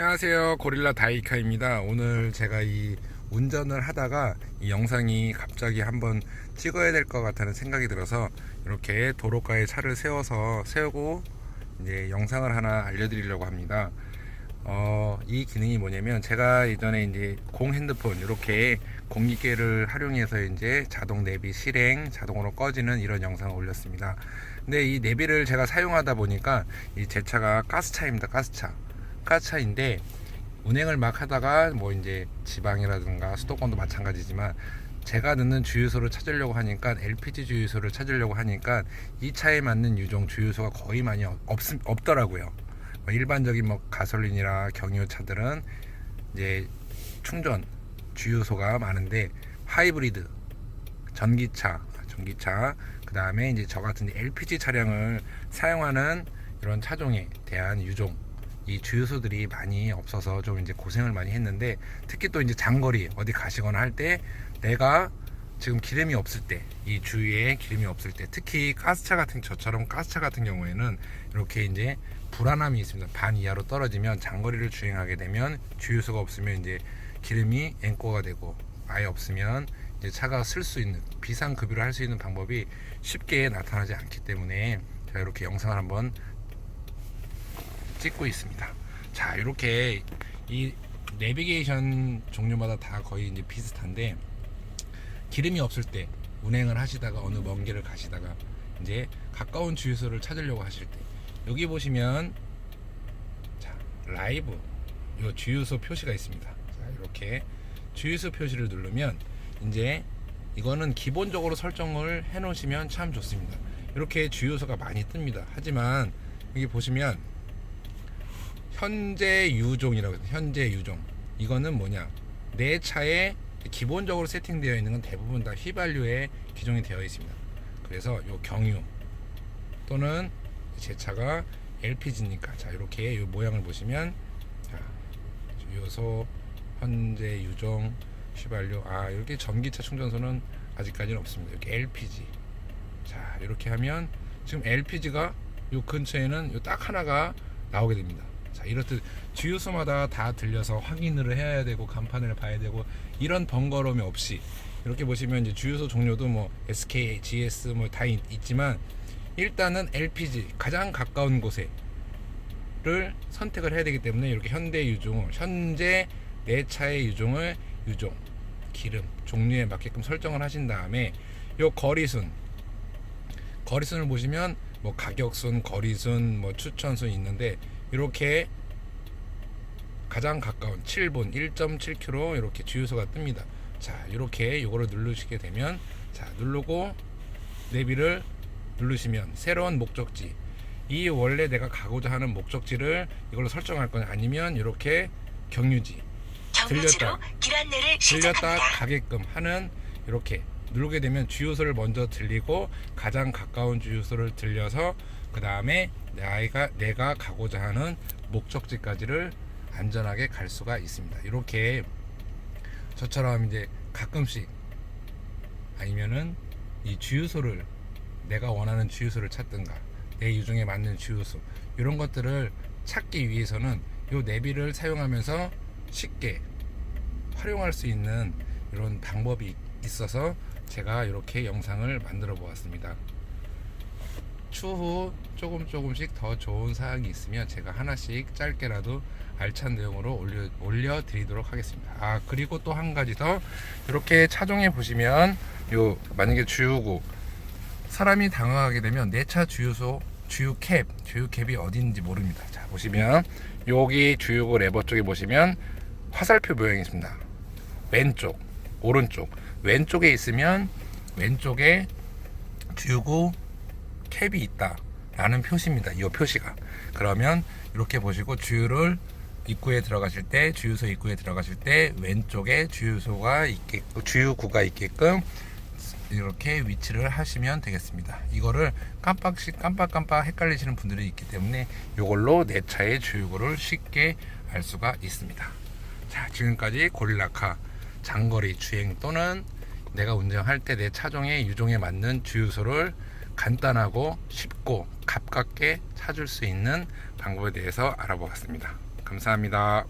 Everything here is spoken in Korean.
안녕하세요. 고릴라 다이카입니다. 오늘 제가 이 운전을 하다가 이 영상이 갑자기 한번 찍어야 될 것 같다는 생각이 들어서 이렇게 도로가에 차를 세워서 세우고 이제 영상을 하나 알려드리려고 합니다. 어, 이 기능이 뭐냐면 제가 예전에 이제 공 핸드폰 이렇게 공기계를 활용해서 이제 자동 내비 실행 자동으로 꺼지는 이런 영상을 올렸습니다. 근데 이 내비를 제가 사용하다 보니까 이 제 차가 가스차입니다 가스차 가스차인데 운행을 막 하다가 뭐 이제 지방이라든가 수도권도 마찬가지지만 제가 넣는 주유소를 찾으려고 하니까 LPG 주유소를 찾으려고 하니까 이 차에 맞는 유종 주유소가 거의 많이 없, 없더라고요. 뭐 일반적인 뭐 가솔린이나 경유차들은 이제 충전 주유소가 많은데 하이브리드 전기차 전기차 그 다음에 이제 저 같은 LPG 차량을 사용하는 이런 차종에 대한 유종 이 주유소들이 많이 없어서 좀 이제 고생을 많이 했는데 특히 또 이제 장거리 어디 가시거나 할 때 내가 지금 기름이 없을 때 이 주위에 기름이 없을 때 특히 가스차 같은 저처럼 가스차 같은 경우에는 이렇게 이제 불안함이 있습니다. 반 이하로 떨어지면 장거리를 주행하게 되면 주유소가 없으면 이제 기름이 앵꼬가 되고 아예 없으면 이제 차가 쓸 수 있는 비상 급유를 할 수 있는 방법이 쉽게 나타나지 않기 때문에 제가 이렇게 영상을 한번 찍고 있습니다. 자, 이렇게 이 내비게이션 종류마다 다 거의 이제 비슷한데 기름이 없을 때 운행을 하시다가 어느 먼 길을 가시다가 이제 가까운 주유소를 찾으려고 하실 때 여기 보시면 자, 라이브 요 주유소 표시가 있습니다. 자, 이렇게 주유소 표시를 누르면 이제 이거는 기본적으로 설정을 해 놓으시면 참 좋습니다. 이렇게 주유소가 많이 뜹니다. 하지만 여기 보시면 현재 유종이라고 해요. 현재 유종. 이거는 뭐냐? 내 차에 기본적으로 세팅되어 있는 건 대부분 다 휘발유에 기종이 되어 있습니다. 그래서 요 경유 또는 제 차가 LPG니까 자 이렇게 요 모양을 보시면 자 주유소 현재 유종 휘발유 아 이렇게 전기차 충전소는 아직까지는 없습니다. 이렇게 LPG 자 이렇게 하면 지금 LPG가 요 근처에는 요 딱 하나가 나오게 됩니다. 자 이렇듯 주유소마다 다 들려서 확인을 해야 되고 간판을 봐야 되고 이런 번거로움이 없이 이렇게 보시면 이제 주유소 종류도 뭐 SK, GS 뭐 다 있지만 일단은 LPG 가장 가까운 곳에를 선택을 해야 되기 때문에 이렇게 현대 유종을 현재 내 차의 유종을 유종 기름 종류에 맞게끔 설정을 하신 다음에 요 거리순 거리순을 보시면 뭐 가격순, 거리순, 뭐 추천순 있는데 이렇게 가장 가까운 7분 1.7km 이렇게 주유소가 뜹니다. 자, 이렇게 요거를 누르시게 되면 자, 누르고 내비를 누르시면 새로운 목적지 이 원래 내가 가고자 하는 목적지를 이걸로 설정할 거냐 아니면 이렇게 경유지 안내를 들렸다 시작합니다. 가게끔 하는 이렇게 누르게 되면 주유소를 먼저 들리고 가장 가까운 주유소를 들려서 그 다음에 내가 내가 가고자 하는 목적지까지를 안전하게 갈 수가 있습니다. 이렇게 저처럼 이제 가끔씩 아니면은 이 주유소를 내가 원하는 주유소를 찾든가 내 유종에 맞는 주유소 이런 것들을 찾기 위해서는 요 내비를 사용하면서 쉽게 활용할 수 있는 이런 방법이 있어서 제가 이렇게 영상을 만들어 보았습니다. 추후 조금 조금씩 더 좋은 사항이 있으면 제가 하나씩 짧게라도 알찬 내용으로 올려, 올려드리도록 하겠습니다. 아, 그리고 또 한 가지 더, 이렇게 차종에 보시면, 요, 만약에 주유구, 사람이 당황하게 되면 내 차 주유소, 주유 캡, 주유 캡이 어딘지 모릅니다. 자, 보시면, 여기 주유구 레버 쪽에 보시면, 화살표 모양이 있습니다. 왼쪽, 오른쪽. 왼쪽에 있으면, 왼쪽에 주유구 캡이 있다. 라는 표시입니다. 이 표시가. 그러면 이렇게 보시고 주유를 입구에 들어가실 때 주유소 입구에 들어가실 때 왼쪽에 주유소가 있게끔 주유구가 있게끔 이렇게 위치를 하시면 되겠습니다. 이거를 깜빡씩 깜빡깜빡 헷갈리시는 분들이 있기 때문에 이걸로 내 차의 주유구를 쉽게 알 수가 있습니다. 자, 지금까지 고릴라카 장거리 주행 또는 내가 운전할 때 내 차종의 유종에 맞는 주유소를 간단하고 쉽고 가깝게 찾을 수 있는 방법에 대해서 알아보았습니다. 감사합니다.